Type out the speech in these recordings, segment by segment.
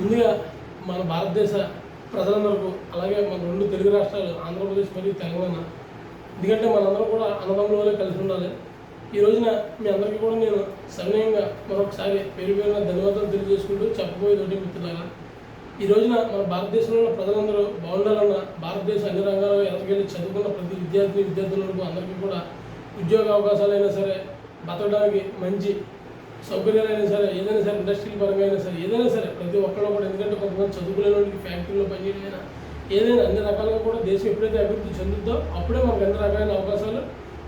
ముందుగా మన భారతదేశ ప్రజలందరికీ అలాగే మన రెండు తెలుగు రాష్ట్రాలు ఆంధ్రప్రదేశ్ మరియు తెలంగాణ ఎందుకంటే మనందరం కూడా అన్నదమ్ములలో కలిసి ఉండాలి. ఈ రోజున మీ అందరికీ కూడా నేను సవినయంగా మరొకసారి పేరు పేరున ధన్యవాదాలు తెలియజేసుకుంటూ చెప్పబోయేది ఒకటి మిత్రులారా ఈ రోజున మన భారతదేశంలో ఉన్న ప్రజలందరూ బాగుండాలన్న భారతదేశ అన్ని రంగాల్లో ఎదగలి చదువుకున్న ప్రతి విద్యార్థి విద్యార్థులకు అందరికీ కూడా ఉద్యోగ అవకాశాలైనా సరే బతకడానికి మంచి సౌకర్యాలైనా సరే ఏదైనా సరే ఇండస్ట్రీ పరంగా అయినా సరే ఏదైనా సరే ప్రతి ఒక్కళ్ళు కూడా ఎందుకంటే కొంతమంది చదువుకునేవాడికి ఫ్యాక్టరీలో పనిచేయడమైనా ఏదైనా అన్ని రకాలుగా కూడా దేశం ఎప్పుడైతే అభివృద్ధి చెందుతుందో అప్పుడే మనకు అన్ని రకాలైన అవకాశాలు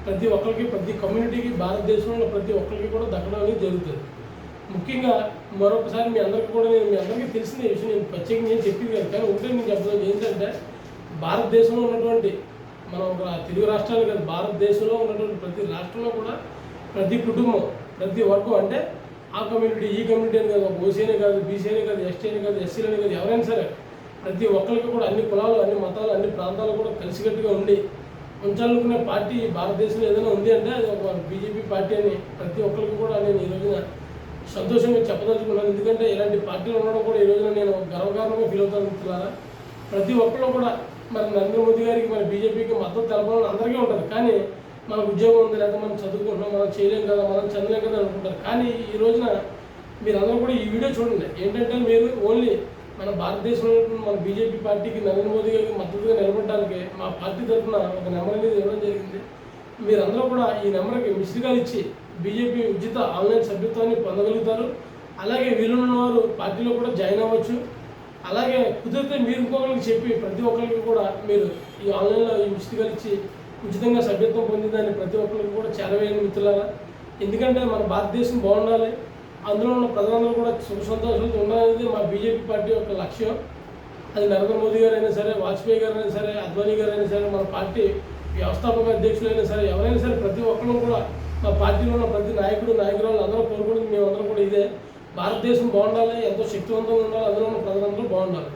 ప్రతి ఒక్కరికి ప్రతి కమ్యూనిటీకి భారతదేశంలో ప్రతి ఒక్కరికి కూడా దక్కడం అనేది జరుగుతుంది. ముఖ్యంగా మరొకసారి మీ అందరికీ కూడా నేను మీ అందరికీ తెలిసిన విషయం నేను ప్రత్యేకంగా నేను చెప్పింది కాదు కానీ ఒకటే నేను చెప్పడం ఏంటంటే భారతదేశంలో ఉన్నటువంటి మనం ఒక తెలుగు రాష్ట్రాలు కాదు భారతదేశంలో ఉన్నటువంటి ప్రతి రాష్ట్రంలో కూడా ప్రతి కుటుంబం ప్రతి వర్గం అంటే ఆ కమ్యూనిటీ ఈ కమ్యూనిటీ అని కాదు ఓసీనే కాదు బీసీ అనే కాదు ఎస్టీ అని కాదు ఎస్సీ అని కాదు ఎవరైనా సరే ప్రతి ఒక్కరికి కూడా అన్ని కులాలు అన్ని మతాలు అన్ని ప్రాంతాలు కూడా కలిసికట్టుగా ఉండి ఉంచాలనుకునే పార్టీ భారతదేశంలో ఏదైనా ఉంది అంటే అది ఒక బీజేపీ పార్టీ అని ప్రతి ఒక్కరికి కూడా నేను ఈ రోజున సంతోషంగా చెప్పదలుచుకున్నాను. ఎందుకంటే ఇలాంటి పార్టీలు ఉండడం కూడా ఈ రోజున నేను గర్వకారణంగా ఫీల్ అవుతాను ప్రతి ఒక్కరు కూడా మరి నరేంద్ర మోదీ గారికి మన బీజేపీకి మద్దతు తెలపాలని అందరికీ ఉంటుంది. కానీ మనకు ఉద్యోగం ఉంది లేదా మనం చదువుకుంటున్నాం మనం చేయలేం కదా మనం చదవలేం కదా అనుకుంటారు. కానీ ఈ రోజున మీరందరూ కూడా ఈ వీడియో చూడండి. ఏంటంటే మీరు ఓన్లీ మన భారతదేశంలో మన బీజేపీ పార్టీకి నరేంద్ర మోదీ గారికి మద్దతుగా నిలబడడానికి మా పార్టీ తరఫున ఒక నెంబర్ అనేది ఇవ్వడం జరిగింది. మీరందరూ కూడా ఈ నెంబర్కి మిస్డ్ కాల్ ఇచ్చి బీజేపీ ఉచిత ఆన్లైన్ సభ్యత్వాన్ని పొందగలుగుతారు. అలాగే వీలున్న వారు పార్టీలో కూడా జాయిన్ అవ్వచ్చు. అలాగే కుదిరితే మీరు ఇంకొకరికి చెప్పి ప్రతి ఒక్కరికి కూడా మీరు ఈ ఆన్లైన్లో ఈ మిస్డ్ కాల్ ఇచ్చి ఉచితంగా సభ్యత్వం పొందిందని ప్రతి ఒక్కరికి కూడా చేరవేయండి మిత్రులారా. ఎందుకంటే మన భారతదేశం బాగుండాలి. అందులో ఉన్న ప్రజలందరూ కూడా సుఖ సంతోషాలతో ఉండాలనేది మా బీజేపీ పార్టీ యొక్క లక్ష్యం. అది నరేంద్ర మోదీ గారు అయినా సరే వాజ్పేయి గారు అయినా సరే అద్వానీ గారు అయినా సరే మన పార్టీ వ్యవస్థాపక అధ్యక్షులైనా సరే ఎవరైనా సరే ప్రతి ఒక్కరూ కూడా మా పార్టీలో ఉన్న ప్రతి నాయకుడు నాయకురాలు అందరూ కోరుకునేది మేమందరం కూడా ఇదే. భారతదేశం బాగుండాలి ఎంతో శక్తివంతంగా ఉండాలి అందులో ఉన్న ప్రజలందరూ బాగుండాలి.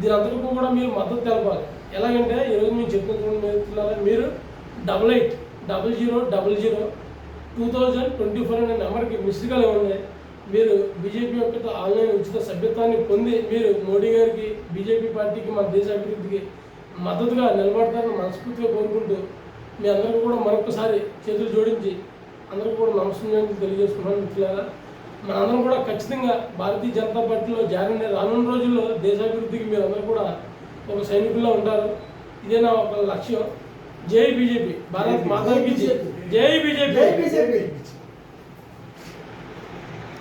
దీని అందరికీ కూడా మీరు మద్దతు తెలపాలి. ఎలాగంటే ఈరోజు మేము చెప్తున్నటువంటి మీరు double eight double zero double zero two thousand twenty four అనే నెంబర్కి మిస్డ్ కాల్ ఇవ్వండి. మీరు బీజేపీ యొక్క ఆన్లైన్ ఉచిత సభ్యత్వాన్ని పొంది మీరు మోడీ గారికి బీజేపీ పార్టీకి మన దేశ అభివృద్ధికి మద్దతుగా నిలబడతారని మనస్ఫూర్తిగా కోరుకుంటూ మీ అందరికీ కూడా మరొకసారి చేతులు జోడించి అందరికీ కూడా నమస్కారం తెలియజేసుకున్నాను మిత్రులారా. మనందరం కూడా ఖచ్చితంగా భారతీయ జనతా పార్టీలో జారిన రానున్న రోజుల్లో దేశాభివృద్ధికి మీరు అందరూ కూడా ఒక సైనికుల్లో ఉంటారు. ఇదే నా ఒక లక్ష్యం. జై బీజేపీ. భారత్ మాతాకి జై. జై బీజేపీ. జై బీజేపీ.